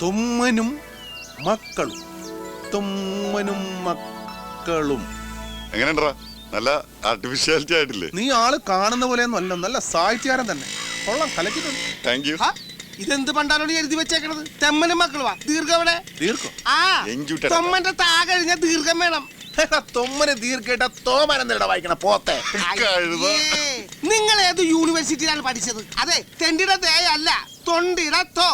തുമ്മനും മക്കളും. തുമ്മനും മക്കളും. എങ്ങനെയുണ്ടാ നല്ല ആർട്ടിഫിഷ്യാലിറ്റി ആയിട്ടില്ലേ? നീ ആൾ കാണുന്ന പോലെയൊന്നും അല്ല. നല്ല സാഹിത്യകാരൻ തന്നെ. കൊള്ളാം കലക്കിട്ടുണ്ട് താങ്ക് യു ആ, ഇതെന്ത് പണ്ടാലോട് എഴുതി വെച്ചേക്കണത്? തെമ്മനും മക്കളുവാ ദീർഘം എവിടെ ആ. തൊമ്മന്റെ താ കഴിഞ്ഞ ദീർഘം വേണം. തൊമ്മന് ദീർഘട്ട തോമനെന്തിടാ വായിക്കണ? പോത്തെ. നിങ്ങൾ ഏത് യൂണിവേഴ്സിറ്റിയിലാണ് പഠിച്ചത്? അതെ തെണ്ടിയുടെ തേയല്ല തൊണ്ടിയുടെ തോ.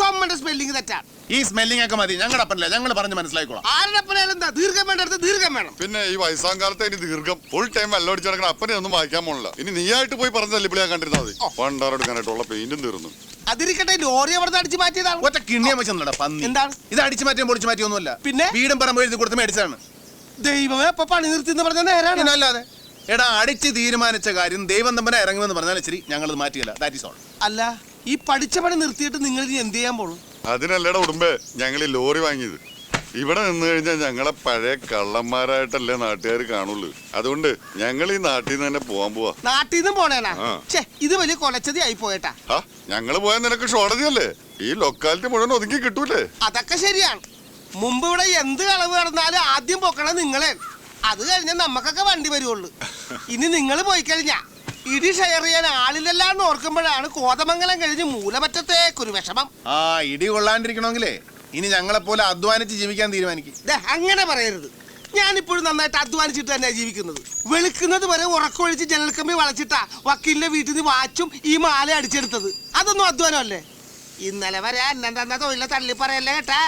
തൊമ്മന്റെ സ്പെല്ലിംഗ് തെറ്റാണ്. ഈ സ്മെല്ലിംഗ് ഒക്കെ മതി. ഞങ്ങളുടെ അപ്പനല്ല. ഞങ്ങൾ പറഞ്ഞ് മനസ്സിലാക്കിക്കോളാം ആരുടെ അപ്പനായാലും എന്താ? ദീർഘം വേണ്ടടുത്ത് ദീർഘം വേണം. പിന്നെ ഈ വയസ്സാം കാലത്ത് ഇനി ദീർഘം ഫുൾ ടൈം വെള്ളം അടിച്ച് നടക്കണ അപ്പനെ ഒന്നും വായിക്കാൻ പോണില്ല. ഇനി നീ ആയിട്ട് പോയി പറഞ്ഞതല്ലേ ഇപ്പോൾ ഞാൻ കണ്ടിരുന്നാൽ മതി പണ്ടാറെടുക്കാനായിട്ടുള്ള പെയിന്റും തീർന്നു. അതിരിക്കട്ടെ ലോറി അവിടെ അടിച്ചു മാറ്റിയതാണ്. ഒറ്റ കിണ്ണിയം വെച്ചെന്നടാ പന്നി. എന്താണ്? ഇത് അടിച്ചു മാറ്റിയും പൊളിച്ചു മാറ്റിയൊന്നുമല്ല പിന്നെ? വീടും പറമ്പ് എഴുതി കൊടുത്ത് മേടിച്ചാണ് ദൈവമേ അപ്പൊ പണി നിർത്തി എന്ന് പറഞ്ഞ നേരാണ്. അല്ലാതെ എടാ അടിച്ച് തീരുമാനിച്ച കാര്യം ദൈവം തമ്പനെ ഇറങ്ങുമെന്ന് പറഞ്ഞാൽ ശരി ഞങ്ങൾ മാറ്റിയല്ല. ദാറ്റ് ഈസ് ഓൾ അല്ല ഈ പഠിച്ച പണി നിർത്തിയിട്ട് നിങ്ങൾ ഇനി എന്ത് ചെയ്യാൻ പോണു? അതിനല്ലേടാ ഉടുമ്പേ ഞങ്ങൾ ഈ ലോറി വാങ്ങിയത്. ഇവിടെ നിന്ന് കഴിഞ്ഞാൽ ഞങ്ങളെ പഴയ കള്ളന്മാരായിട്ടല്ലേ നാട്ടുകാർ കാണുള്ളൂ. അതുകൊണ്ട് ഞങ്ങൾ ഈ നാട്ടിൽ നിന്ന് തന്നെ പോവാൻ പോവാ. നാട്ടിൽ നിന്നും പോണേനാ? ഛേ ഇത് വലിയ കൊലച്ചതി ആയി പോയേട്ടാ. ആ ഞങ്ങൾ പോയാൽ നിനക്ക് ഷോടതിയല്ലേ? ഈ ലൊക്കാലിറ്റി മുഴുവൻ ഒതുങ്ങി കിട്ടൂലേ? അതൊക്കെ ശരിയാണ്. മുമ്പ് ഇവിടെ എന്ത് കളവ് നടന്നാലും ആദ്യം പൊക്കണം നിങ്ങളെ. അത് കഴിഞ്ഞാൽ നമുക്കൊക്കെ വണ്ടി വരുവുള്ളൂ. ഇനി നിങ്ങൾ പോയി കഴിഞ്ഞാ ഇടി ഷെയർ ചെയ്യാൻ ആളില്ലെല്ലാന്ന് ഓർക്കുമ്പോഴാണ് കോതമംഗലം കഴിഞ്ഞ് മൂലമറ്റത്തേക്കൊരു വിഷമം. ആ ഇടി കൊള്ളാണ്ടിരിക്കണമെങ്കിലേ ഇനി ഞങ്ങളെ പോലെ അധ്വാനിച്ച് ജീവിക്കാൻ തീരുമാനിക്കും. ദേ, അങ്ങനെ പറയരുത്. ഞാനിപ്പോഴും നന്നായിട്ട് അധ്വാനിച്ചിട്ട് തന്നെയാണ് ജീവിക്കുന്നത്. വെളുക്കുന്നത് വരെ ഉറക്കമൊഴിച്ച് ജനൽക്കമ്പി വളച്ചിട്ടാ വക്കീലിന്റെ വീട്ടിൽ നിന്ന് വാച്ചും ഈ മാല അടിച്ചെടുത്തത്. അതൊന്നും അധ്വാനമല്ലേ? ഇന്നലെ വരെ അന്നെന്താ തൊഴിലെ തള്ളി പറയല്ലേ കേട്ടാ?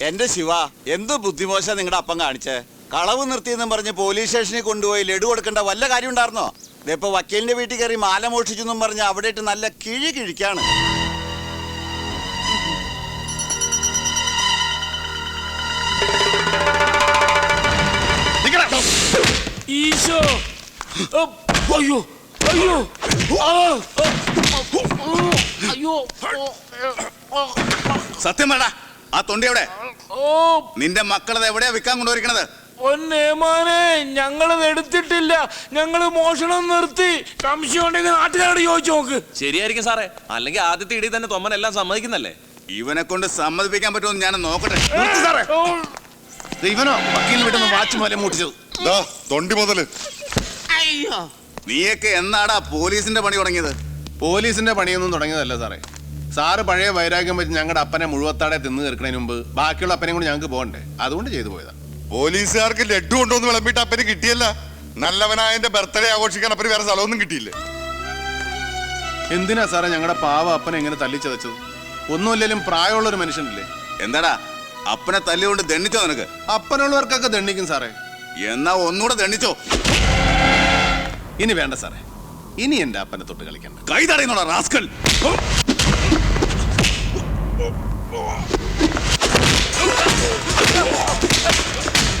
എന്റെ ശിവ എന്ത് ബുദ്ധിമോശ നിങ്ങളുടെ അപ്പം കാണിച്ചേ? കളവ് നിർത്തിയെന്നും പറഞ്ഞ് പോലീസ് സ്റ്റേഷനിൽ കൊണ്ടുപോയി ലഡു കൊടുക്കേണ്ട വല്ല കാര്യം ഉണ്ടായിരുന്നോ? ഇതിപ്പോ വക്കീലിന്റെ വീട്ടിൽ കയറി മാല മോഷിച്ചെന്നും പറഞ്ഞ് അവിടെ ഇട്ട് നല്ല കിഴി കിഴിക്കാണ്. ഈശോ. അയ്യോ. അയ്യോ. അയ്യോ. സത്യം വേണ്ട ആ തൊണ്ടി എവിടെ? നിന്റെ മക്കളത് എവിടെയാ വിൽക്കാൻ കൊണ്ടുവരിക്കണത്? പൊന്നേമാനെ ഞങ്ങളത് എടുത്തിട്ടില്ല. ഞങ്ങൾ മോഷണം നിർത്തി. സംശയം ഉണ്ടെങ്കിൽ നാട്ടുകാരോട് ചോദിച്ചു നോക്ക്. ശരിയായിരിക്കും സാറേ. അല്ലെങ്കിൽ ആദ്യത്തെ ഇടി തന്നെ തൊമ്മൻ എല്ലാം സമ്മതിക്കുന്നല്ലേ? ഇവനെ കൊണ്ട് സമ്മതിപ്പിക്കാൻ പറ്റുമെന്ന് ഞാൻ നോക്കട്ടെ. നിർത്ത് സാറേ. ഇവനോ വക്കീൽ വിട്ടൊന്ന് വാച്ച് പോലെ മൂട്ടിച്ചത്. ദാ തൊണ്ടി മുതൽ. അയ്യോ. നീയൊക്കെ എന്നാടാ പോലീസിന്റെ പണി തുടങ്ങിയത്? പോലീസിന്റെ പണിയൊന്നും തുടങ്ങിയതല്ല സാറേ. സാറ് പഴയ വൈരാഗ്യം വെച്ച് ഞങ്ങളുടെ അപ്പനെ മുഴുവത്താടെ തിന്നു തീർക്കണതിന് മുമ്പ് ബാക്കിയുള്ള അപ്പനെയും കൂടി ഞങ്ങൾക്ക് പോകണ്ടേ? അതുകൊണ്ട് ചെയ്തു പോയതാ. പോലീസുകാർക്ക് ലഡു കൊണ്ടുവന്ന് വിളമ്പിട്ട് അപ്പന് കിട്ടിയല്ല. നല്ലവനായ എന്റെ ബർത്ത്ഡേ ആഘോഷിക്കാൻ അപ്പന് വേറെ സ്ഥലമൊന്നും കിട്ടിയില്ല. എന്തിനാ സാറേ ഞങ്ങളുടെ പാവ അപ്പനെ എങ്ങനെ തല്ലിച്ചതച്ചത്? ഒന്നുമില്ലെങ്കിലും പ്രായമുള്ള ഒരു മനുഷ്യനില്ലേ? എന്താടാ? അപ്പനെ തല്ലുകൊണ്ട് ദണ്ണിച്ചോ നിനക്ക്? അപ്പനുള്ളവർക്കൊക്കെ ദണ്ണിക്കും സാറേ. എന്നാ ഒന്നുകൂടെ ദണ്ണിച്ചോ. ഇനി വേണ്ട സാറേ. ഇനി എന്റെ അപ്പനെ തൊട്ട് കളിക്കണ്ട. കൈ തടയുന്നോടാ റാസ്കൽ. എന്റെ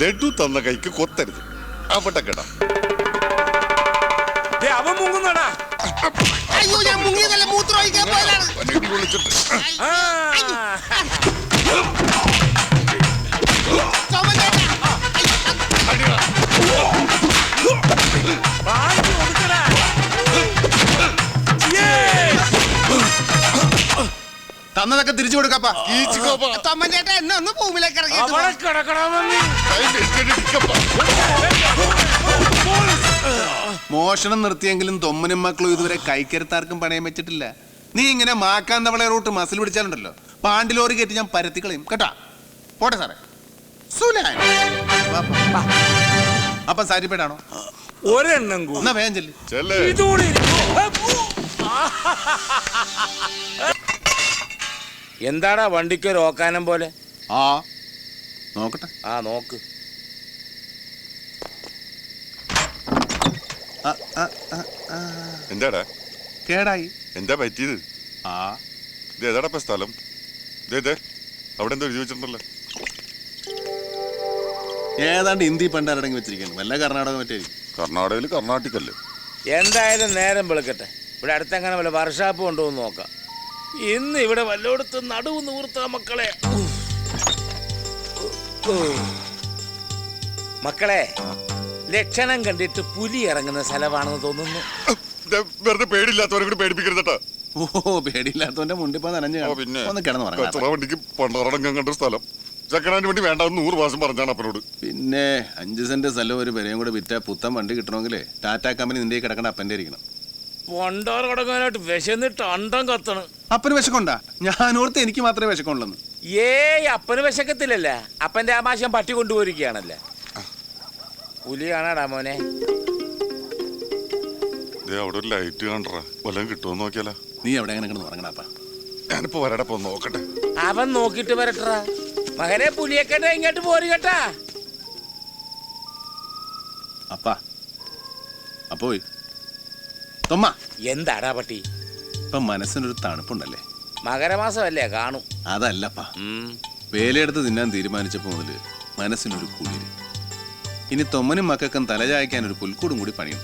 ലഡു തന്ന കൈക്ക് കൊത്തരുത്. അവിടെ കേടാ. ദേ, അവൻ മുങ്ങുന്നടാ. അയ്യോ ഞാൻ മുങ്ങിയതല്ല മൂത്രം ഒഴിക്കാൻ പോയതാണ്. വിളിച്ചിട്ട്. തിരിച്ചു കൊടുക്കപ്പാ തൊമ്മൻചേട്ടാ എന്നെ ഒന്ന് ഭൂമിയിലേക്ക് ഇറങ്ങി മോഷണം നിർത്തിയെങ്കിലും തൊമ്മനും മക്കളും ഇതുവരെ കൈക്കരുത്താർക്കും പണയം വെച്ചിട്ടില്ല. നീ ഇങ്ങനെ മാക്കാൻ തവളെ റൂട്ട് മസിൽ പിടിച്ചാലുണ്ടല്ലോ. പാണ്ടിലോറി കയറ്റി ഞാൻ പരത്തി കളയും. കേട്ടാ? പോട്ടെ സാറേ. സുലാൻ. വാ, വാ. അപ്പൊ സാരിപ്പേടാണോ ഒരെണ്ണം കൂടി. എന്നാ വേഗം ചെല്ല്. ചെല്ലേ. ഇതുകൂടി എന്താടാ വണ്ടിക്ക് ഒരു ഓക്കാനം പോലെ? ആ നോക്കട്ടെ. ആ നോക്ക്. എന്താടാ? കേടായി. എന്താ പറ്റിയത്? ആ. ഇത് ഏതാടാ ഇപ്പൊ സ്ഥലം? ഇതേ ദേ അവിടെ എന്തോ എഴുതി വെച്ചിട്ടുണ്ടല്ലോ. ഏതാണ്ട് ഹിന്ദി പണ്ടാരടങ്ങി വെച്ചിരിക്കുന്നു. വല്ല കർണാടക മറ്റേ കർണാടകയിൽ കർണാട്ടിക്കല്ലേ? എന്തായാലും നേരം വെളുക്കട്ടെ. ഇവിടെ അടുത്തെങ്ങനെ വല്ല വർഷാപ്പ് കൊണ്ടുവന്ന് നോക്കാം. ഇന്ന് ഇവിടെ വല്ലോടത്ത് നടുവ് നൂർത്ത മക്കളെ. മക്കളെ ലക്ഷണം കണ്ടിട്ട് പുലി ഇറങ്ങുന്ന സ്ഥലമാണെന്ന് തോന്നുന്നു. ദേ, വെറുതെ പേടിയില്ലാത്തവരെ കൂടി പേടിപ്പിക്കരുതട്ടാ ഓ പേടിയില്ലാത്തവന്റെ മുണ്ടിപ്പോ നനഞ്ഞു പിന്നെ ഒന്ന് കിടന്ന് കച്ചറ ഉറങ്ങാം വണ്ടിക്ക് പണ്ടാറടങ്കം കണ്ട സ്ഥലം. ചെക്കനാന്റെ വണ്ടി വേണ്ട നൂറ് പ്രാവശ്യം പറഞ്ഞാണ് അപ്പനോട്. പിന്നെ അഞ്ച് സെന്റ് സ്ഥലം ഒരു വിലയും കൂടെ വിറ്റ പുത്തൻ വണ്ടി കിട്ടണമെങ്കിൽ ടാറ്റ കമ്പനി നിന്റെ കിടക്കേണ്ട കിടക്കണ അപ്പന്റെ ഇരിക്കണം. പൊണ്ടോർ കടക്കാനായിട്ട് വിശന്നിട്ട് അണ്ടം കത്തണ്. അപ്പന് വിശക്കുണ്ടാ? ഓർത്ത് എനിക്ക് മാത്രമേ വിശക്കുള്ളൂ ഏയ് അപ്പന് വിശക്കത്തില്ലല്ല? അപ്പന്റെ ആമാശം പട്ടി കൊണ്ടുപോയിരിക്കുകയാണല്ലേ. പുലി കാണാടാ മോനെ. ദേ അവിടെ ഒരു ലൈറ്റ് കണ്ടറ വല്ലതും കിട്ടുമോ നോക്കിയാലോ. നീ എവിടെ അങ്ങനെ കിടന്ന് ഉറങ്ങണപ്പാ ഞാനിപ്പോ വരടെ പോ നോക്കട്ടെ. അവൻ നോക്കിട്ട് വരട്ടാ മകനെ പുലിയെക്കട്ടെ ഇങ്ങോട്ട് പോരി കേട്ടാ. അപ്പാ. അപ്പോയി. തൊമ്മ. എന്താടാ പട്ടി? ഇപ്പൊ മനസ്സിനൊരു തണുപ്പുണ്ടല്ലേ? മകരമാസമല്ലേ കാണും. അതല്ലപ്പാ. ഉം. വേലയെടുത്ത് തിന്നാൻ തീരുമാനിച്ചപ്പോ മുതൽ മനസ്സിനൊരു കുളിര്. ഇനി തൊമ്മനും മക്കൾക്കും തലചായ്ക്കാൻ ഒരു പുൽക്കൂടും കൂടി പണിയണം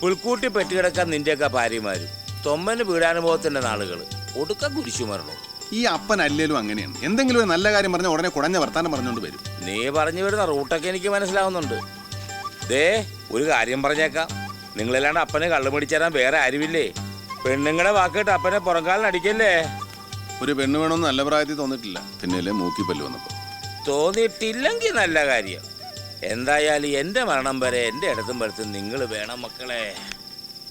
പുൽക്കൂട്ടി പെറ്റുകിടക്കാൻ നിന്റെയൊക്കെ ഭാര്യമാരും. തൊമ്മന് വീടാനുഭവത്തിന്റെ നാളുകൾ. ഒടുക്ക കുരിശു മരണം. ഈ അപ്പൻ അല്ലേലും അങ്ങനെയാണ്. എന്തെങ്കിലും ഒരു നല്ല കാര്യം പറഞ്ഞ ഉടനെ കുടഞ്ഞ വർത്താനം പറഞ്ഞുകൊണ്ട് വരും. നീ പറഞ്ഞു വരുന്ന റൂട്ടൊക്കെ എനിക്ക് മനസ്സിലാവുന്നുണ്ട്. ദേ ഒരു കാര്യം പറഞ്ഞേക്കാം. നിങ്ങളല്ലാണ്ട് അപ്പനെ കള്ളു പിടിച്ചേരാൻ വേറെ ആരുമില്ലേ? പെണ്ണുങ്ങളുടെ വാക്കിട്ട് അപ്പനെ പുറംകാലിന് അടിക്കല്ലേ? ഒരു പെണ്ണ് വേണമെന്ന് നല്ല പ്രായത്തിൽ തോന്നിട്ടില്ല പിന്നെയല്ലേ മൂക്കിപ്പല്ല് വന്നപ്പോ. തോന്നിട്ടില്ലെങ്കിൽ നല്ല കാര്യം. എന്തായാലും എന്റെ മരണം വരെ എന്റെ ഇടത്തും പടുത്തും നിങ്ങൾ വേണം മക്കളെ.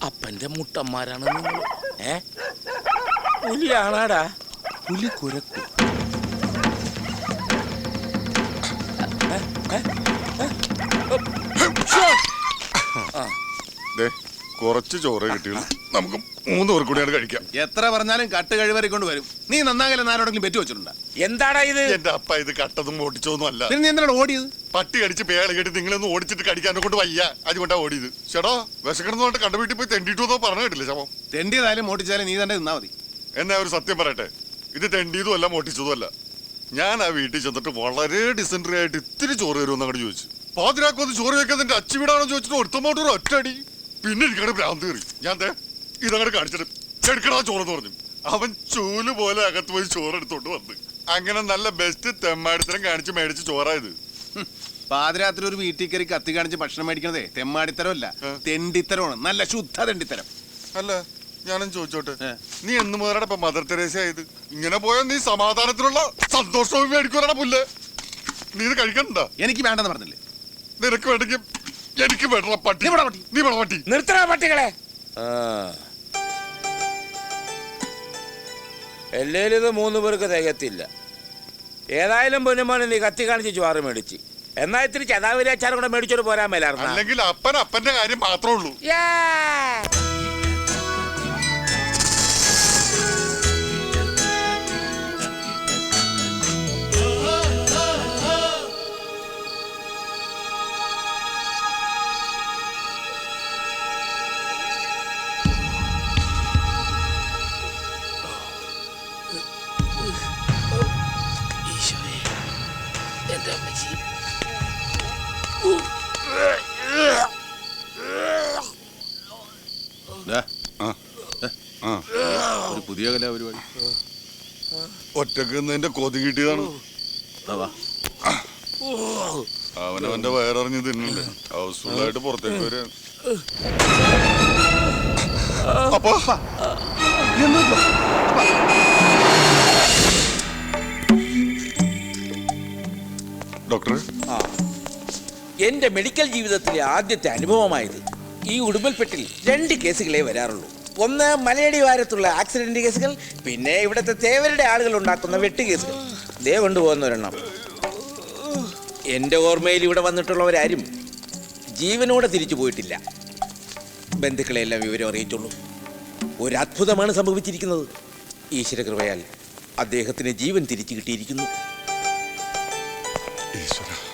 അപ്പന്റെ മുട്ടന്മാരാണ് നിങ്ങൾ. ഏ? പുലിയാണാടാ. പുലി കുരക്കും. കുറച്ച് ചോറ് കിട്ടി നമുക്ക് മൂന്ന് പേർ കൂടിയാണ് കഴിക്കാം. എത്ര പറഞ്ഞാലും കട്ട് കഴിവറി കൊണ്ട് വരും. നീ നന്നാകലെ ആരോടെങ്കിലും പെറ്റു വെച്ചിട്ടുണ്ടോ? എന്താടാ ഇത്? എന്റെ അപ്പ ഇത് കട്ടതും ഓടിച്ചോന്നും അല്ല. പിന്നെ നീ എന്തിനാണ് ഓടിയത്? പട്ടി കടിച്ച് പേള കേട്ട് നിങ്ങളൊന്ന് ഓടിച്ചിട്ട് കടിക്കാനെ കൊണ്ട് വയ്യ. അതുകൊണ്ടാ ഓടിയത്. ചേട്ടോ വിശക്കണമെന്ന് പറഞ്ഞിട്ട് കണ്ട വീട്ടിൽ പോയി തെണ്ടിട്ടു എന്നോ പറഞ്ഞു കേട്ടില്ല ശവം? തെണ്ടിയതായാലും ഓടിച്ചാലും നീ തന്നെ നിന്നാ മതി. എന്നാ ഒരു സത്യം പറയട്ടെ. ഇത് തെണ്ടിയതും അല്ല മോട്ടിച്ചതും അല്ല. ഞാൻ ആ വീട്ടിൽ ചെന്നിട്ട് വളരെ ഡിസെൻട്രി ആയിട്ട് ഇത്തിരി ചോറ് വരുമെന്ന് അങ്ങോട്ട് ചോദിച്ചു. പാതിരാക്കൊന്ന് ചോറ് വെക്കാൻ എന്റെ അച്ചു വീടാണോ ചോദിച്ചിട്ട് ഒരുത്തമോട്ടൊരു ഒറ്റ ഒറ്റടി പിന്നെ എനിക്കവിടെ ഭ്രാന്ത് കയറി. ഞാൻ ഇതങ്ങോട്ട് കാണിച്ചിട്ട് എടുക്കടാ ചോറെന്ന് പറഞ്ഞു. അവൻ ചൂൽ പോലെ അകത്ത് പോയി ചോറ് എടുത്തോണ്ട് വന്ന്. അങ്ങനെ നല്ല ബെസ്റ്റ് തെമ്മാടിത്തരം കാണിച്ച് മേടിച്ച് ചോറായത്. പാതിരാത്രി ഒരു വീട്ടിൽ കയറി കത്തി കാണിച്ച് ഭക്ഷണം മേടിക്കണതേ തെമ്മാടിത്തരമല്ല തെണ്ടിത്തരമാണ്. നല്ല ശുദ്ധ തെണ്ടിത്തരം. അല്ല ഞാനും ചോദിച്ചോട്ടെ. നീ എന്ന് മുതലാണ് ഇപ്പൊ മദർ തെരേസ ആയത്? ഇങ്ങനെ പോയാൽ നീ സമാധാനത്തിനുള്ള സന്തോഷവും മേടിക്കുവാനാ പുല്ല്. നീ ഇത് കഴിക്കണ്ട? എനിക്ക് വേണ്ടെന്ന് പറഞ്ഞില്ലേ? നിനക്ക് വേണ്ടെങ്കിൽ എനിക്ക് വേണ്ട പട്ടി. നീ വിടാ പട്ടി. നീ വേണം പട്ടി. നിർത്തണ പട്ടികളെ? എല്ലേലും ഇത് മൂന്ന് പേർക്ക് തികത്തില്ല. ഏതായാലും പൊന്നുമോനെ നീ കത്തി കാണിച്ച് ചോറ് മേടിച്ച്. എന്നാ ഇത്തിരി ചതാവിരി അച്ചാറും കൂടെ മേടിച്ചോട് പോരാൻ മേലായിരുന്നു അല്ലെങ്കിൽ അപ്പൻ അപ്പന്റെ കാര്യം മാത്രമേ ഉള്ളൂ. ആ, ആ. ഒരു പുതിയ കലാപരിപാടി ഒറ്റയ്ക്ക് നിന്റെ കൊതി കിട്ടിയതാണ്. അവനവന്റെ വയറിഞ്ഞ് തിന്നണ്ടേ ഹൗസ്ഫുൾ ആയിട്ട് പുറത്തേക്ക് വരിക അപ്പൊ ഡോക്ടർ എന്റെ മെഡിക്കൽ ജീവിതത്തിലെ ആദ്യത്തെ അനുഭവമായത് ഈ ഉടുമ്പൽപ്പെട്ടിൽ രണ്ട് കേസുകളേ വരാറുള്ളൂ. ഒന്ന് മലയടി വാരത്തുള്ള ആക്സിഡന്റ് കേസുകൾ പിന്നെ ഇവിടുത്തെ തേവരുടെ ആളുകൾ ഉണ്ടാക്കുന്ന വെട്ട് കേസുകൾ. ദേ കൊണ്ടുപോകുന്ന ഒരെണ്ണം. എന്റെ ഓർമ്മയിൽ ഇവിടെ വന്നിട്ടുള്ളവരാരും ജീവനോടെ തിരിച്ചു പോയിട്ടില്ല. ബന്ധുക്കളെല്ലാം വിവരം അറിയിച്ചുള്ളൂ. ഒരു അത്ഭുതമാണ് സംഭവിച്ചിരിക്കുന്നത് ഈശ്വരകൃപയാൽ അദ്ദേഹത്തിന് ജീവൻ തിരിച്ചു കിട്ടിയിരിക്കുന്നു. Isso, não.